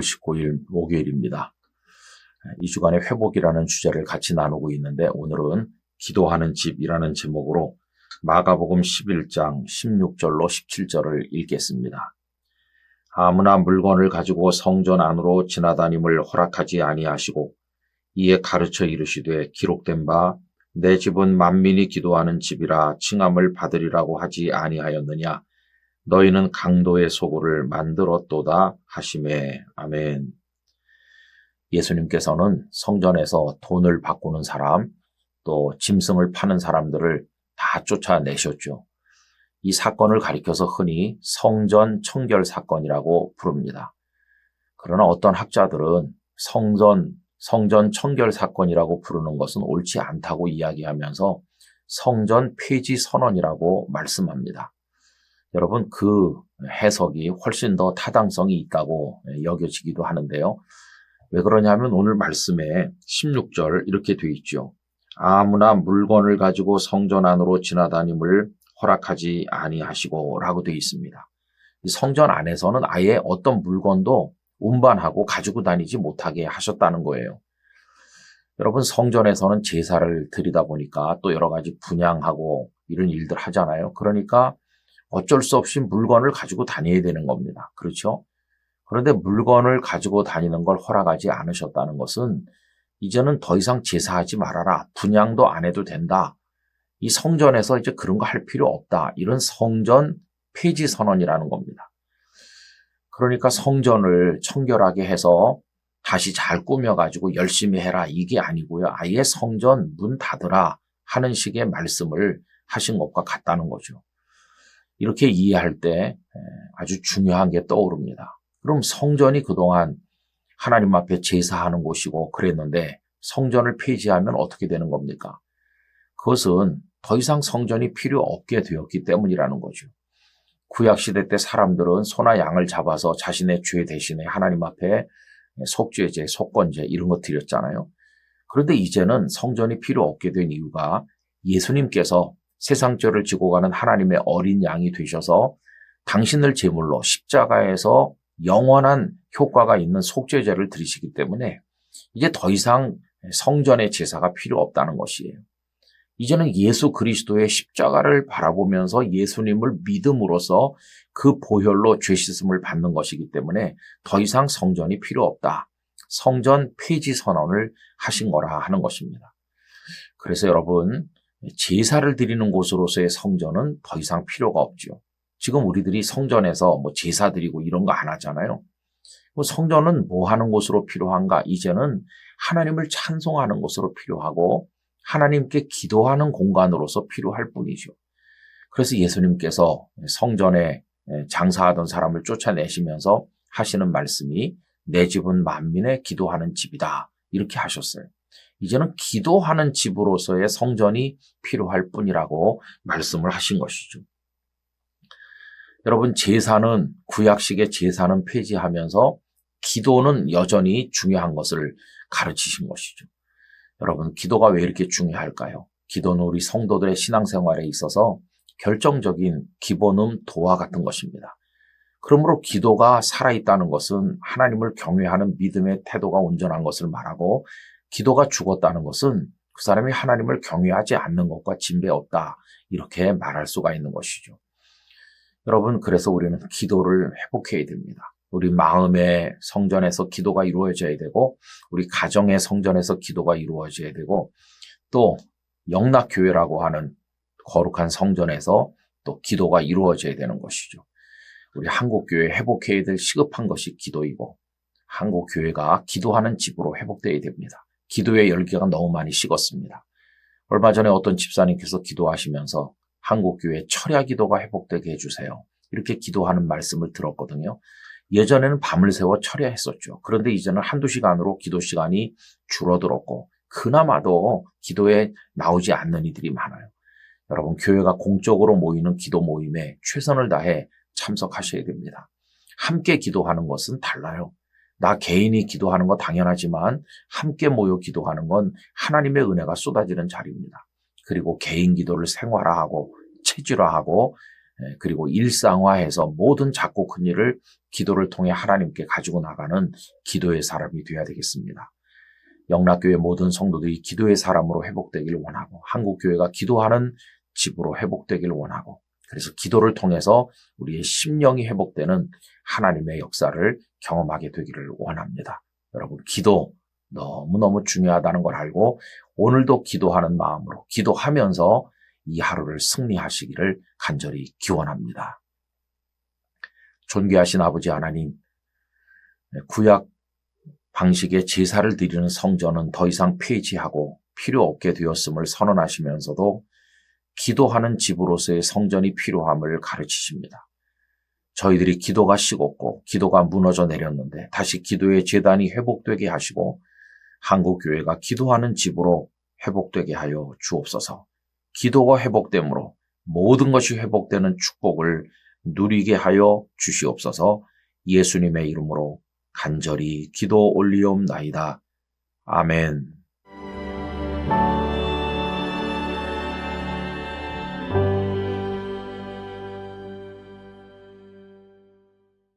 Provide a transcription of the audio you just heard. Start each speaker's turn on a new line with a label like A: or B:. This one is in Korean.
A: 6월 19일 목요일입니다. 이 주간의 회복이라는 주제를 같이 나누고 있는데 오늘은 기도하는 집이라는 제목으로 마가복음 11장 16절로 17절을 읽겠습니다. 아무나 물건을 가지고 성전 안으로 지나다님을 허락하지 아니하시고 이에 가르쳐 이르시되 기록된 바 내 집은 만민이 기도하는 집이라 칭함을 받으리라고 하지 아니하였느냐 너희는 강도의 소굴을 만들었도다 하심에 아멘. 예수님께서는 성전에서 돈을 바꾸는 사람, 또 짐승을 파는 사람들을 다 쫓아내셨죠. 이 사건을 가리켜서 흔히 성전 청결 사건이라고 부릅니다. 그러나 어떤 학자들은 성전, 성전 청결 사건이라고 부르는 것은 옳지 않다고 이야기하면서 성전 폐지 선언이라고 말씀합니다. 여러분 그 해석이 훨씬 더 타당성이 있다고 여겨지기도 하는데요. 왜 그러냐면 오늘 말씀에 16절 이렇게 돼 있죠. 아무나 물건을 가지고 성전 안으로 지나다님을 허락하지 아니하시고 라고 되어 있습니다. 성전 안에서는 아예 어떤 물건도 운반하고 가지고 다니지 못하게 하셨다는 거예요. 여러분 성전에서는 제사를 드리다 보니까 또 여러 가지 분양하고 이런 일들 하잖아요. 그러니까 어쩔 수 없이 물건을 가지고 다녀야 되는 겁니다. 그렇죠? 그런데 물건을 가지고 다니는 걸 허락하지 않으셨다는 것은 이제는 더 이상 제사하지 말아라. 분양도 안 해도 된다. 이 성전에서 이제 그런 거 할 필요 없다. 이런 성전 폐지 선언이라는 겁니다. 그러니까 성전을 청결하게 해서 다시 잘 꾸며가지고 열심히 해라. 이게 아니고요. 아예 성전 문 닫으라 하는 식의 말씀을 하신 것과 같다는 거죠. 이렇게 이해할 때 아주 중요한 게 떠오릅니다. 그럼 성전이 그동안 하나님 앞에 제사하는 곳이고 그랬는데 성전을 폐지하면 어떻게 되는 겁니까? 그것은 더 이상 성전이 필요 없게 되었기 때문이라는 거죠. 구약시대 때 사람들은 소나 양을 잡아서 자신의 죄 대신에 하나님 앞에 속죄제, 속건제 이런 거 드렸잖아요. 그런데 이제는 성전이 필요 없게 된 이유가 예수님께서 세상죄를 지고 가는 하나님의 어린 양이 되셔서 당신을 제물로 십자가에서 영원한 효과가 있는 속죄제를 드리시기 때문에 이제 더 이상 성전의 제사가 필요 없다는 것이에요. 이제는 예수 그리스도의 십자가를 바라보면서 예수님을 믿음으로써 그 보혈로 죄 씻음을 받는 것이기 때문에 더 이상 성전이 필요 없다. 성전 폐지 선언을 하신 거라 하는 것입니다. 그래서 여러분 제사를 드리는 곳으로서의 성전은 더 이상 필요가 없죠. 지금 우리들이 성전에서 뭐 제사 드리고 이런 거 안 하잖아요. 뭐 성전은 뭐 하는 곳으로 필요한가? 이제는 하나님을 찬송하는 곳으로 필요하고 하나님께 기도하는 공간으로서 필요할 뿐이죠. 그래서 예수님께서 성전에 장사하던 사람을 쫓아내시면서 하시는 말씀이 내 집은 만민의 기도하는 집이다. 이렇게 하셨어요. 이제는 기도하는 집으로서의 성전이 필요할 뿐이라고 말씀을 하신 것이죠. 여러분, 제사는, 구약식의 제사는 폐지하면서 기도는 여전히 중요한 것을 가르치신 것이죠. 여러분, 기도가 왜 이렇게 중요할까요? 기도는 우리 성도들의 신앙생활에 있어서 결정적인 기본음 도와 같은 것입니다. 그러므로 기도가 살아있다는 것은 하나님을 경외하는 믿음의 태도가 온전한 것을 말하고 기도가 죽었다는 것은 그 사람이 하나님을 경외하지 않는 것과 진배 없다. 이렇게 말할 수가 있는 것이죠. 여러분, 그래서 우리는 기도를 회복해야 됩니다. 우리 마음의 성전에서 기도가 이루어져야 되고, 우리 가정의 성전에서 기도가 이루어져야 되고, 또 영락교회라고 하는 거룩한 성전에서 또 기도가 이루어져야 되는 것이죠. 우리 한국교회 회복해야 될 시급한 것이 기도이고, 한국교회가 기도하는 집으로 회복되어야 됩니다. 기도의 열기가 너무 많이 식었습니다. 얼마 전에 어떤 집사님께서 기도하시면서 한국교회 철야 기도가 회복되게 해주세요. 이렇게 기도하는 말씀을 들었거든요. 예전에는 밤을 새워 철야했었죠. 그런데 이제는 한두 시간으로 기도 시간이 줄어들었고 그나마도 기도에 나오지 않는 이들이 많아요. 여러분 교회가 공적으로 모이는 기도 모임에 최선을 다해 참석하셔야 됩니다. 함께 기도하는 것은 달라요. 나 개인이 기도하는 거 당연하지만 함께 모여 기도하는 건 하나님의 은혜가 쏟아지는 자리입니다. 그리고 개인 기도를 생활화하고 체질화하고 예, 그리고 일상화해서 모든 작고 큰 일을 기도를 통해 하나님께 가지고 나가는 기도의 사람이 되어야 되겠습니다. 영락교회 모든 성도들이 기도의 사람으로 회복되길 원하고 한국교회가 기도하는 집으로 회복되길 원하고 그래서 기도를 통해서 우리의 심령이 회복되는 하나님의 역사를 경험하게 되기를 원합니다. 여러분 기도 너무너무 중요하다는 걸 알고 오늘도 기도하는 마음으로 기도하면서 이 하루를 승리하시기를 간절히 기원합니다. 존귀하신 아버지 하나님, 구약 방식의 제사를 드리는 성전은 더 이상 폐지하고 필요 없게 되었음을 선언하시면서도 기도하는 집으로서의 성전이 필요함을 가르치십니다. 저희들이 기도가 식었고 기도가 무너져 내렸는데 다시 기도의 재단이 회복되게 하시고 한국 교회가 기도하는 집으로 회복되게 하여 주옵소서. 기도가 회복됨으로 모든 것이 회복되는 축복을 누리게 하여 주시옵소서 예수님의 이름으로 간절히 기도 올리옵나이다. 아멘.